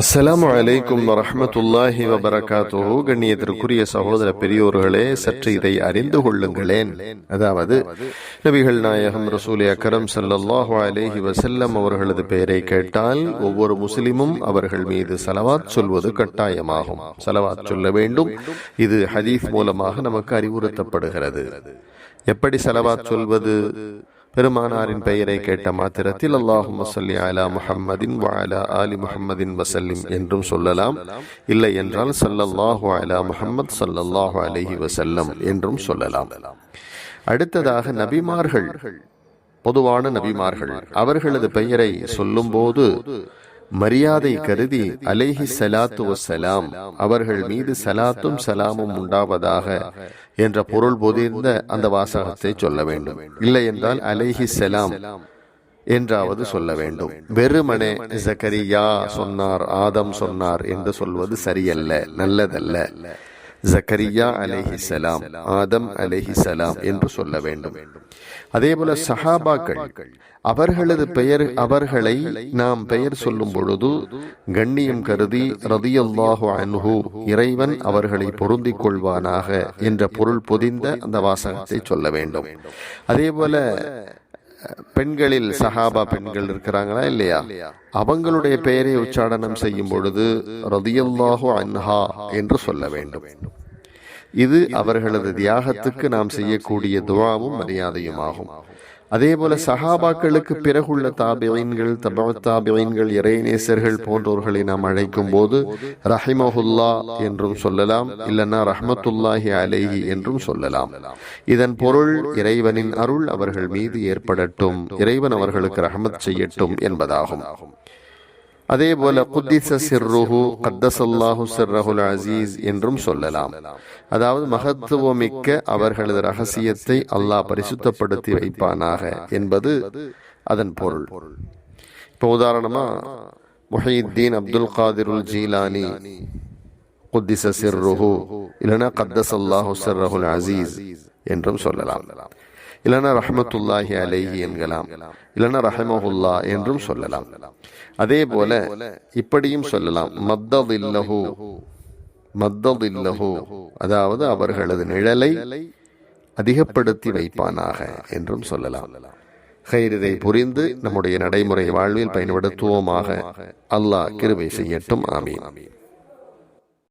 அஸ்ஸலாமு அலைக்கும் வரஹ்மத்துல்லாஹி வபரகாத்தோ கண்ணியத்திற்குரிய சகோதர பெரியோர்களே சற்று இதை அறிந்து கொள்ளுங்களேன். அதாவது நபிகள் நாயகம் ரசூல் அக்கரம் சல்லாஹு அலேஹி வசல்லம் அவர்களது பெயரை கேட்டால் ஒவ்வொரு முஸ்லிமும் அவர்கள் மீது சலவாத் சொல்வது கட்டாயமாகும். சலவாத் சொல்ல வேண்டும். இது ஹதீஸ் மூலமாக நமக்கு அறிவுறுத்தப்படுகிறது. எப்படி சலவாத் சொல்வது? பெருமானாரின் பெயரை கேட்ட மாத்திரத்தில் அல்லாஹும் சொல்லி அலா முஹம்மதின் வாலா ஆலி முஹம்மதின் வசல்லிம் என்றும் சொல்லலாம். இல்லை என்றால் சல்லல்லாஹு அலா முஹம்மத் சல்லல்லாஹு அலஹி வசல்லம் என்றும் சொல்லலாம். அடுத்ததாக நபிமார்கள் பொதுவான நபிமார்கள் அவர்களது பெயரை சொல்லும்போது மரியாதை கருதி அலைஹி சலாத்து வசலாம் அவர்கள் மீது சலாத்தும் சலாமும் உண்டாவதாக என்ற பொருள் பொதிர்ந்த அந்த வாசகத்தை சொல்ல வேண்டும். இல்லை என்றால் அலைஹி சலாம் என்றாவது சொல்ல வேண்டும். வெறுமனே ஜக்கரியா சொன்னார் ஆதம் சொன்னார் என்று சொல்வது சரியல்ல நல்லதல்ல. ஜக்கரியா அலைஹி சலாம் ஆதம் அலைஹி சலாம் என்று சொல்ல வேண்டும். அதே போல சஹாபாக்கள் அவர்களது பெயர் அவர்களை நாம் பெயர் சொல்லும் பொழுது கண்ணியம் கருதி ரதியல்லாஹு அன்ஹு இறைவன் அவர்களை பொருந்திக் கொள்வானாக என்ற பொருள் பொதிந்த அந்த வாசகத்தை சொல்ல வேண்டும். அதே போல பெண்களில் சஹாபா பெண்கள் இருக்கிறாங்களா இல்லையா? அவங்களுடைய பெயரை உச்சாடனம் செய்யும் பொழுது ரதியல்லாஹு அன்ஹா என்று சொல்ல வேண்டும். இது அவர்களது தியாகத்துக்கு நாம் செய்யக்கூடிய துவாவும் மரியாதையும் ஆகும் அதே போல சஹாபாக்களுக்கு பிறகுள்ள தாபியன்கள் தபா தாபியன்கள் இறைநேசர்கள் போன்றவர்களை நாம் அழைக்கும் போது ரஹிமஹுல்லா என்றும் சொல்லலாம் இல்லைன்னா ரஹமத்துல்லாஹி அலேஹி என்றும் சொல்லலாம். இதன் பொருள் இறைவனின் அருள் அவர்கள் மீது ஏற்படட்டும் இறைவன் அவர்களுக்கு ரஹமத் செய்யட்டும் என்பதாகும். அதே போல குத்திச சிர்ருஹு கத்தசல்லாஹு சிர்ரஹுல் அசீஸ் என்றும் சொல்லலாம். அதாவது மகத்துவமிக்க அவர்களது ரகசியத்தை அல்லாஹ் பரிசுத்தப்படுத்தி வைப்பானாக என்பது அதன் பொருள். இப்போ உதாரணமா முஹீத்தீன் அப்துல் காதிருல் ஜீலானி குத்திச சிர்ருஹு இல்லைன்னா கத்தசல்லாஹு சிர்ரஹுல் அசீஸ் என்றும் சொல்லலாம். இல்லைன்னா ரஹமத்துல்லாஹி அலேஹி என்கலாம். இல்லைன்னா ரஹமஹுல்லா என்றும் சொல்லலாம். அதே போல இப்படியும் சொல்லலாம். மத்ததில்லஹு மத்ததில்லஹு அதாவது அவர்களது நிழலை அதிகப்படுத்தி வைப்பானாக என்றும் சொல்லலாம். ஹைரிதை புரிந்து நம்முடைய நடைமுறை வாழ்வில் பயன்படுத்துவோமாக. அல்லாஹ் கிருபை செய்யட்டும். ஆமீன்.